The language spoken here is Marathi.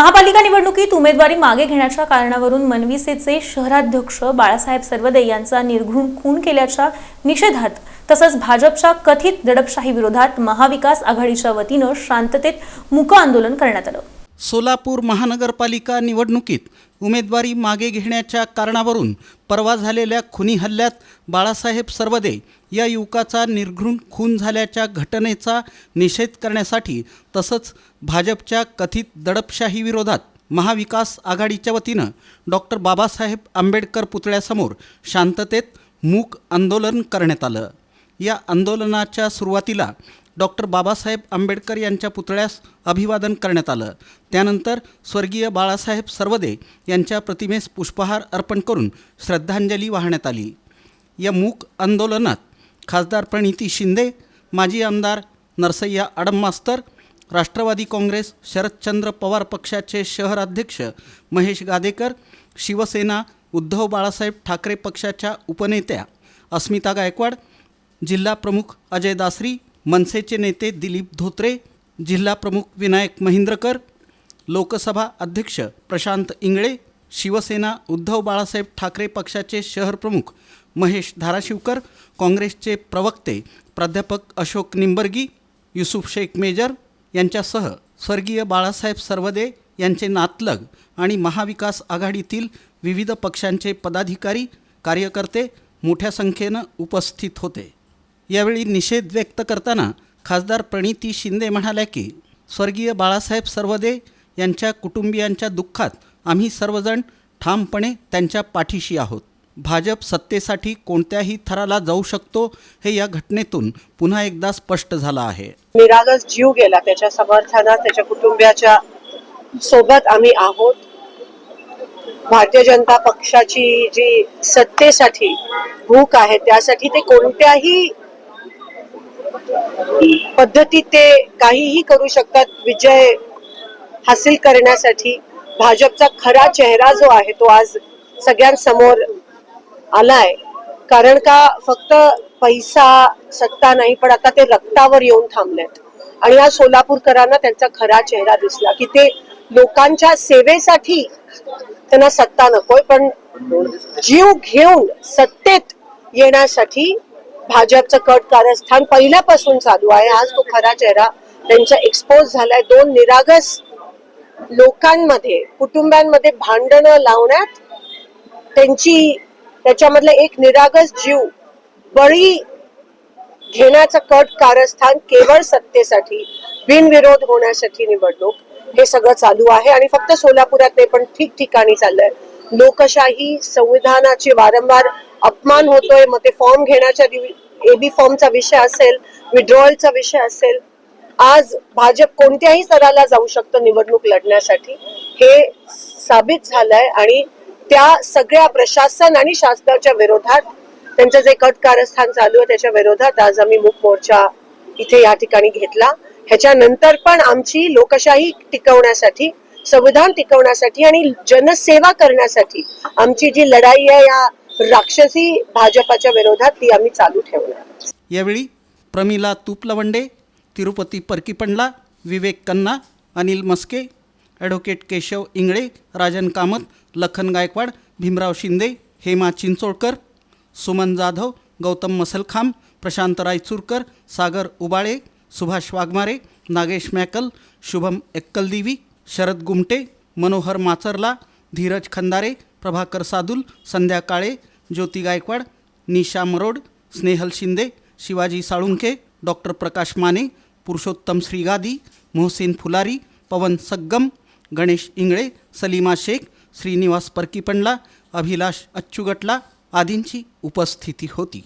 महापालिका निवडणुकीत उमेदवारी मागे घेण्याच्या कारणावरून मनविसेचे शहराध्यक्ष बाळासाहेब सर्वदे यांचा निर्घृण खून केल्याच्या निषेधात तसंच भाजपच्या कथित दडपशाही विरोधात महाविकास आघाडीच्या वतीनं शांततेत मुक आंदोलन करण्यात आलं. सोलापूर महानगरपालिका निवडणुकीत उमेदवारी मागे घेण्याच्या कारणावरून परवा झालेल्या खुनी हल्ल्यात बाळासाहेब सर्वदे या युवकाचा निर्घृण खून झाल्याच्या घटनेचा निषेध करण्यासाठी तसंच भाजपच्या कथित दडपशाही विरोधात महाविकास आघाडीच्या वतीनं डॉक्टर बाबासाहेब आंबेडकर पुतळ्यासमोर शांततेत मूक आंदोलन करण्यात आलं. या आंदोलनाच्या सुरुवातीला डॉक्टर बाबासाहेब आंबेडकर यांच्या पुतळ्यास अभिवादन करण्यात आलं. त्यानंतर स्वर्गीय बाळासाहेब सर्वदे यांच्या प्रतिमेस पुष्पहार अर्पण करून श्रद्धांजली वाहण्यात आली. या मूक आंदोलनात खासदार प्रणिती शिंदे माजी आमदार नरसय्या अडम मास्तर राष्ट्रवादी काँग्रेस शरदचंद्र पवार पक्षाचे शहर अध्यक्ष महेश गादेकर शिवसेना उद्धव बाळासाहेब ठाकरे पक्षाच्या उपनेत्या अस्मिता गायकवाड जिल्हा प्रमुख अजय दासरी मनसेचे नेते दिलीप धोत्रे जिल्हा प्रमुख विनायक महिंद्रकर लोकसभा अध्यक्ष प्रशांत इंगळे शिवसेना उद्धव बाळासाहेब ठाकरे पक्षाचे शहर प्रमुख महेश धाराशिवकर काँग्रेसचे प्रवक्ते प्राध्यापक अशोक निंबर्गी युसुफ शेख मेजर यांच्यासह स्वर्गीय बाळासाहेब सर्वदे यांचे नातलग आणि महाविकास आघाडीतील विविध पक्षांचे पदाधिकारी कार्यकर्ते मोठ्या संख्येनं उपस्थित होते. यावेळी निषेध व्यक्त करताना खासदार प्रणिती शिंदे म्हणाल्या की स्वर्गीय बाळासाहेब सर्वदे यांच्या कुटुंबियांच्या दुःखात आम्ही सर्वजण ठामपणे त्यांच्या पाठीशी आहोत. भाजप सत्तेसाठी कोणत्याही थराला जाऊ शकतो हे या घटनेतून पुन्हा एकदा स्पष्ट झालं आहे. निरागस जीव गेला त्याच्या समर्थनात त्याच्या कुटुंबियाच्या सोबत आम्ही आहोत. भारतीय जनता पक्षाची जी सत्तेसाठी भूक आहे त्यासाठी ते कोणत्याही पद्धतीत ते काहीही करू शकतात. विजय हासिल करण्यासाठी भाजपचा खरा चेहरा जो आहे तो आज सगळ्यांसमोर आलाय. कारण का फक्त पैसा सत्ता नाही पण आता ते रक्तावर येऊन थांबलेत. आणि या सोलापूरकरांना त्यांचा खरा चेहरा दिसला की ते लोकांच्या सेवेसाठी त्यांना सत्ता नकोय पण जीव घेऊन सत्तेत येण्यासाठी भाजपचं कट कारस्थान पहिल्यापासून चालू आहे. आज तो खरा चेहरा त्यांचा एक्सपोज झालाय. दोन निरागस लोकांमध्ये कुटुंबांमध्ये भांडणं लावण्यात त्यांची त्याच्यामधला एक निरागस जीव बळी घेण्याचं कट कारस्थान केवळ सत्तेसाठी बिनविरोध होण्यासाठी निवडणूक हे सगळं चालू आहे. आणि फक्त सोलापुरात नाही पण ठिकठिकाणी चाललंय. लोकशाही संविधानाची वारंवार अपमान होतोय. मग ते फॉर्म घेण्याच्या एबी फॉर्मचा विषय असेल विड्रॉलचा विषय असेल आज भाजप कोणत्याही स्तराला जाऊ शकतं निवडणूक लढण्यासाठी हे साबित झालंय. आणि त्या सगळ्या प्रशासन आणि शासनाच्या विरोधात त्यांचं जे कट कारस्थान चालू आहे त्याच्या विरोधात आज आम्ही मूक मोर्चा इथे या ठिकाणी घेतला. ह्याच्यानंतर पण आमची लोकशाही टिकवण्यासाठी संविधान टिकवण्यासाठी आणि जनसेवा करण्यासाठी आमची जी लढाई आहे या राक्षसी भाजपाच्या विरोधात ती आम्ही चालू ठेवणार. यावेळी प्रमिला तुपलवंडे तिरुपती परकीपंडला विवेक कन्ना अनिल मस्के ॲडव्होकेट केशव इंगळे राजन कामत लखन गायकवाड भीमराव शिंदे हेमा चिंचोळकर सुमन जाधव गौतम मसलखांब प्रशांत रायचूरकर सागर उबाळे सुभाष वाघमारे नागेश मॅकल शुभम एक्कलदेवी शरद गुमटे मनोहर माचरला धीरज खंदारे प्रभाकर सादुल संध्या काळे ज्योती गायकवाड निशा मरोड स्नेहल शिंदे शिवाजी साळुंखे डॉक्टर प्रकाश माने पुरुषोत्तम श्रीगादी मोहसिन फुलारी पवन सग्गम गणेश इंगळे सलीमा शेख श्रीनिवास परकीपंडला अभिलाष अच्चुगटला आदींची उपस्थिती होती.